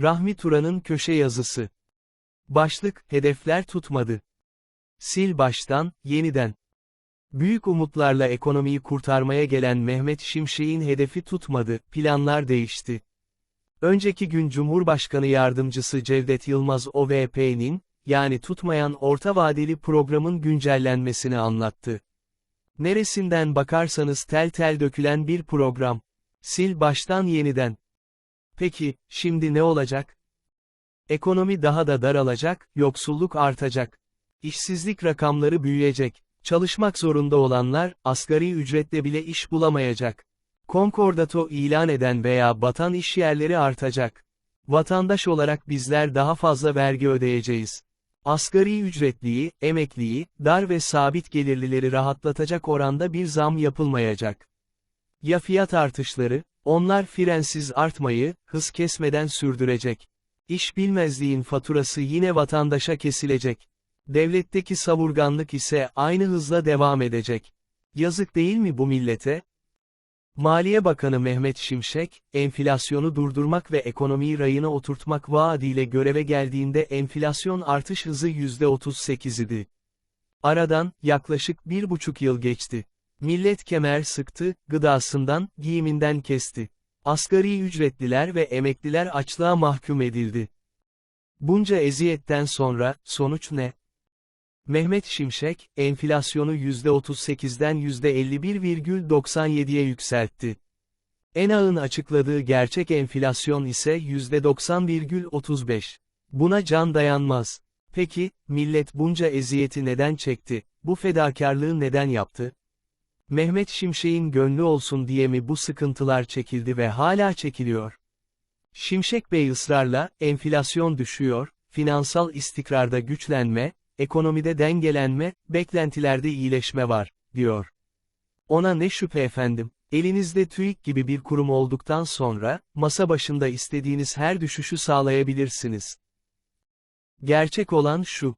Rahmi Turan'ın köşe yazısı. Başlık, hedefler tutmadı. Sil baştan, yeniden. Büyük umutlarla ekonomiyi kurtarmaya gelen Mehmet Şimşek'in hedefi tutmadı, planlar değişti. Önceki gün Cumhurbaşkanı Yardımcısı Cevdet Yılmaz OVP'nin, yani tutmayan orta vadeli programın güncellenmesini anlattı. Neresinden bakarsanız tel tel dökülen bir program. Sil baştan yeniden. Peki, şimdi ne olacak? Ekonomi daha da daralacak, yoksulluk artacak. İşsizlik rakamları büyüyecek. Çalışmak zorunda olanlar, asgari ücretle bile iş bulamayacak. Konkordato ilan eden veya batan iş yerleri artacak. Vatandaş olarak bizler daha fazla vergi ödeyeceğiz. Asgari ücretliyi, emekliyi, dar ve sabit gelirlileri rahatlatacak oranda bir zam yapılmayacak. Ya fiyat artışları, onlar frensiz artmayı, hız kesmeden sürdürecek. İş bilmezliğin faturası yine vatandaşa kesilecek. Devletteki savurganlık ise aynı hızla devam edecek. Yazık değil mi bu millete? Maliye Bakanı Mehmet Şimşek, enflasyonu durdurmak ve ekonomiyi rayına oturtmak vaadiyle göreve geldiğinde enflasyon artış hızı %38 idi. Aradan, yaklaşık bir buçuk yıl geçti. Millet kemer sıktı, gıdasından, giyiminden kesti. Asgari ücretliler ve emekliler açlığa mahkum edildi. Bunca eziyetten sonra, sonuç ne? Mehmet Şimşek, enflasyonu %38'den %51,97'ye yükseltti. ENA'nın açıkladığı gerçek enflasyon ise %90,35. Buna can dayanmaz. Peki, millet bunca eziyeti neden çekti, bu fedakarlığı neden yaptı? Mehmet Şimşek'in gönlü olsun diye mi bu sıkıntılar çekildi ve hala çekiliyor? Şimşek Bey ısrarla, enflasyon düşüyor, finansal istikrarda güçlenme, ekonomide dengelenme, beklentilerde iyileşme var, diyor. Ona ne şüphe efendim, elinizde TÜİK gibi bir kurum olduktan sonra, masa başında istediğiniz her düşüşü sağlayabilirsiniz. Gerçek olan şu.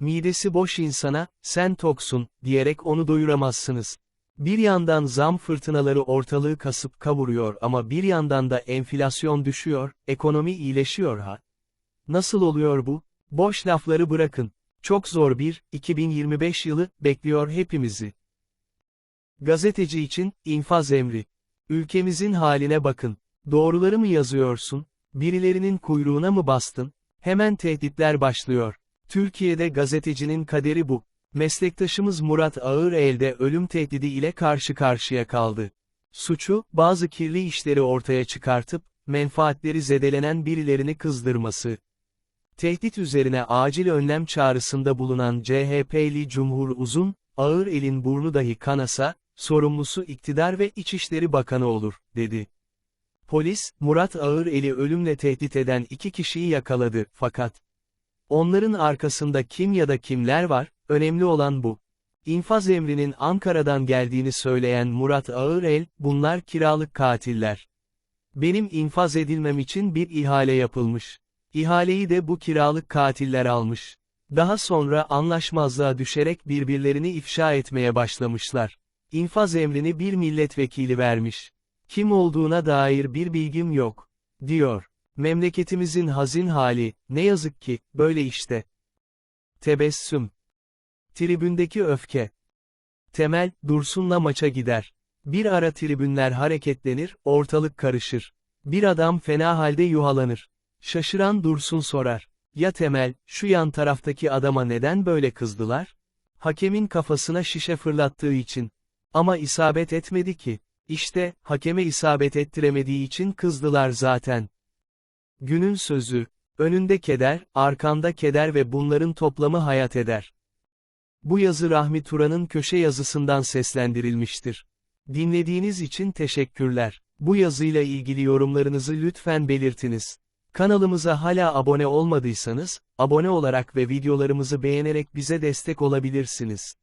Midesi boş insana, sen toksun, diyerek onu doyuramazsınız. Bir yandan zam fırtınaları ortalığı kasıp kavuruyor ama bir yandan da enflasyon düşüyor, ekonomi iyileşiyor ha. Nasıl oluyor bu? Boş lafları bırakın. Çok zor bir, 2025 yılı, bekliyor hepimizi. Gazeteci için, infaz emri. Ülkemizin haline bakın. Doğruları mı yazıyorsun? Birilerinin kuyruğuna mı bastın? Hemen tehditler başlıyor. Türkiye'de gazetecinin kaderi bu. Meslektaşımız Murat Ağırel'de ölüm tehdidi ile karşı karşıya kaldı. Suçu, bazı kirli işleri ortaya çıkartıp, menfaatleri zedelenen birilerini kızdırması. Tehdit üzerine acil önlem çağrısında bulunan CHP'li Cumhur Uzun, ağır elin burnu dahi kanasa, sorumlusu iktidar ve İçişleri Bakanı olur, dedi. Polis, Murat Ağırel'i ölümle tehdit eden iki kişiyi yakaladı, fakat onların arkasında kim ya da kimler var, önemli olan bu. İnfaz emrinin Ankara'dan geldiğini söyleyen Murat Ağırel, bunlar kiralık katiller. Benim infaz edilmem için bir ihale yapılmış. İhaleyi de bu kiralık katiller almış. Daha sonra anlaşmazlığa düşerek birbirlerini ifşa etmeye başlamışlar. İnfaz emrini bir milletvekili vermiş. Kim olduğuna dair bir bilgim yok. Diyor. Memleketimizin hazin hali, ne yazık ki, böyle işte. Tebessüm. Tribündeki öfke. Temel, Dursun'la maça gider. Bir ara tribünler hareketlenir, ortalık karışır. Bir adam fena halde yuhalanır. Şaşıran Dursun sorar. Ya Temel, şu yan taraftaki adama neden böyle kızdılar? Hakemin kafasına şişe fırlattığı için. Ama isabet etmedi ki. İşte, hakeme isabet ettiremediği için kızdılar zaten. Günün sözü, önünde keder, arkanda keder ve bunların toplamı hayat eder. Bu yazı Rahmi Turan'ın köşe yazısından seslendirilmiştir. Dinlediğiniz için teşekkürler. Bu yazıyla ilgili yorumlarınızı lütfen belirtiniz. Kanalımıza hala abone olmadıysanız, abone olarak ve videolarımızı beğenerek bize destek olabilirsiniz.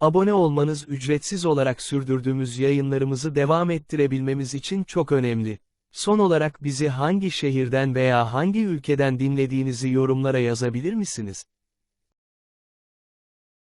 Abone olmanız ücretsiz olarak sürdürdüğümüz yayınlarımızı devam ettirebilmemiz için çok önemli. Son olarak bizi hangi şehirden veya hangi ülkeden dinlediğinizi yorumlara yazabilir misiniz?